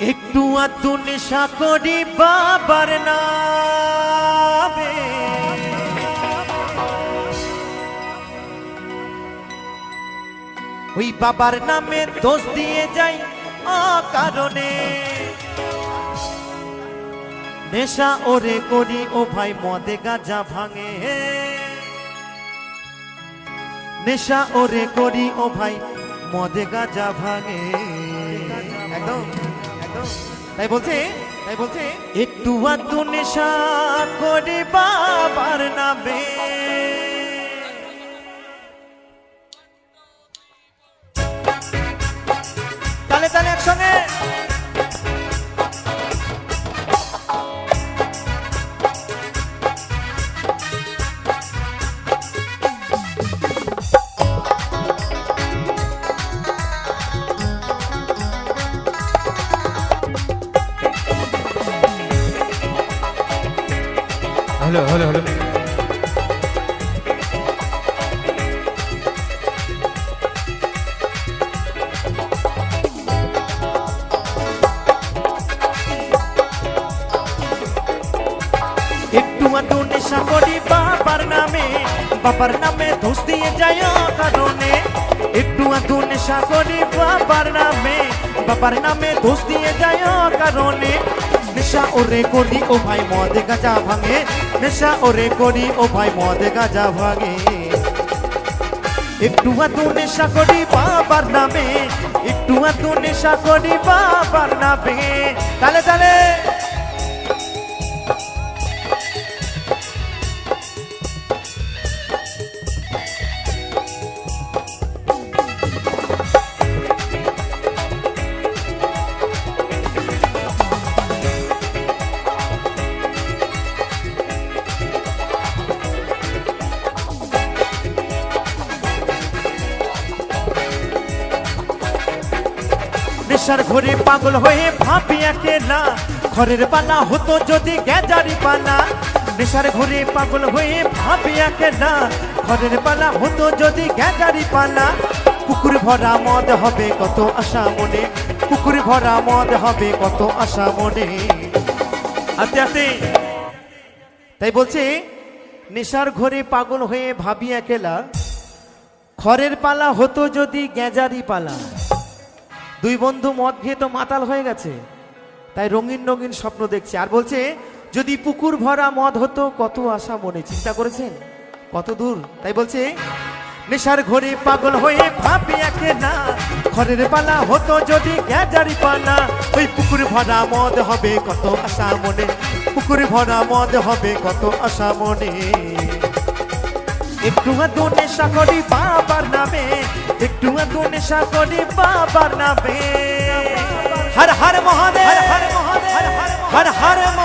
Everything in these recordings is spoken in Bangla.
একটু আধটু নেশা করি বাবার নামে। ওই বাবার নামে দোষ দিয়ে যাই কারণে নেশা ওরে করি, ও ভাই মদে গাজা ভাঙে। নেশা ওরে করি, ও ভাই মদে গাজা ভাঙে। তাই বলছে? তাই বলছে? একটু আধটু নেশা করে বাবার নামে। তালে তালে একসঙ্গে। হলো হলো হলো। একটু আধটু নেশা করি বাবার নামে বাবার নামে দোষ দিয়ে যায় কারণে একটু আধটু নেশা করি বাবার নামে বাবার নামে দোষ দিয়ে যায় কারণে নেশা ওরে করি, ও ভাই মদ গাজা ভাঙে। নেশা ওরে করি, ও ভাই মদ গাজা ভাঙে। একটু আধটু নেশা করি, বাবার নামে। একটু আধটু নেশা করি, বাবার নামে। তালে তালে। নেশার ঘরে পাগল হয়ে ভাবি একেলা ঘরের পালা হতো যদি গ্যাজারি পানা। নেশার ঘরে পাগল হয়ে ভাবি একেলা ঘরের পালা হতো যদি গ্যাজারি পানা। পুকুর ভরা মদ হবে কত আশা মনে। পুকুর ভরা মদ হবে কত আশা মনে। আস্তে আস্তে। তাই বলছে, নেশার ঘরে পাগল হয়ে ভাবি একেলা খড়ের পালা হতো যদি গ্যাজারি পালা দুই বন্ধু মদ খেয়ে তো মাতাল হয়ে গেছে। তাই রঙিন রঙিন স্বপ্ন দেখছে। আর বলছে, যদি পুকুর ভরা মদ হতো, কত আশা মনে, চিন্তা করেছেন? কত দূর? তাই বলছে, নেশার ঘরে পাগল হয়ে ভাবি একে না। ঘরের পালা হতো যদি গ্যাজারি পানা। ওই পুকুর ভরা মদ হবে, কত আশা মনে। পুকুর ভরা মদ হবে, কত আশা মনে। একটু আধটু নেশা করি, বাবার একটু নেশা করি বাবার নামে। হর হর মহাদেব হর হর হর মহাদেব। হর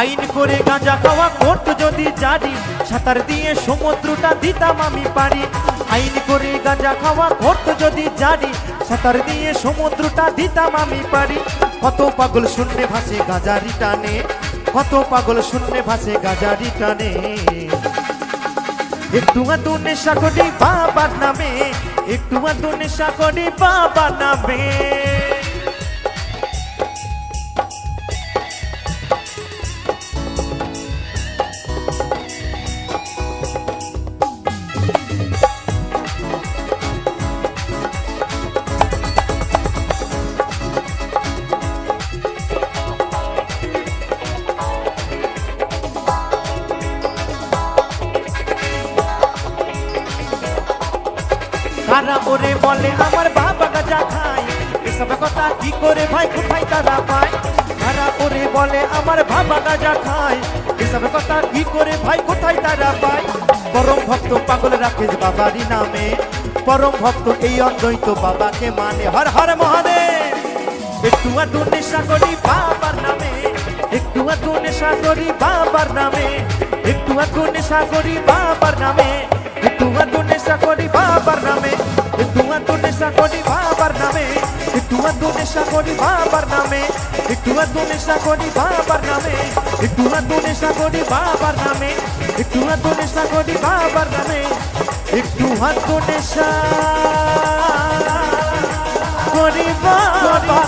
আইন করে গাঁজা খাওয়া কোর্ট যদি জারি, সাঁতার দিয়ে সমুদ্রটা দিতাম আমি পারি। আইন করে গাঁজা খাওয়া কোর্ট যদি জারি, সাঁতার দিয়ে সমুদ্রটা দিতাম আমি পারি। কত পাগল শূন্যে ভাসে গাজারি টানে, কত পাগল শূন্যে ভাসে গাজারি টানে। একটু আধটু নেশা করি বাবার নামে, একটু আধটু নেশা করি বাবার নামে। ওরে বলে, আমার বাবা গাজা খায়। এসব কথা কি করে ভাই কোথায় তারা পায়? কারা ওরে বলে, আমার বাবা গাজা খায়। এসব কথা কি করে ভাই কোথায় তারা পায়? পরম ভক্ত পাগল রাখেশ বাবারই নামে। পরম ভক্ত এই অদ্বৈত বাবাকে মানে হর হর মহাদেব। একটু আধটু নেশা করি বাবার নামে। একটু আধটু নেশা করি বাবার নামে। একটু আধটু নেশা করি বাবার নামে। একটু আধটু নেশা করি বাবার নামে একটু আধটু নেশা করি বাবার নামে একটু আধটু নেশা করি বাবার নামে একটু আধটু নেশা করি বাবার নামে একটু আধটু নেশা করি বাবার নামে একটু আধটু নেশা করি বাবার নামে একটু আধটু নেশা করি নামে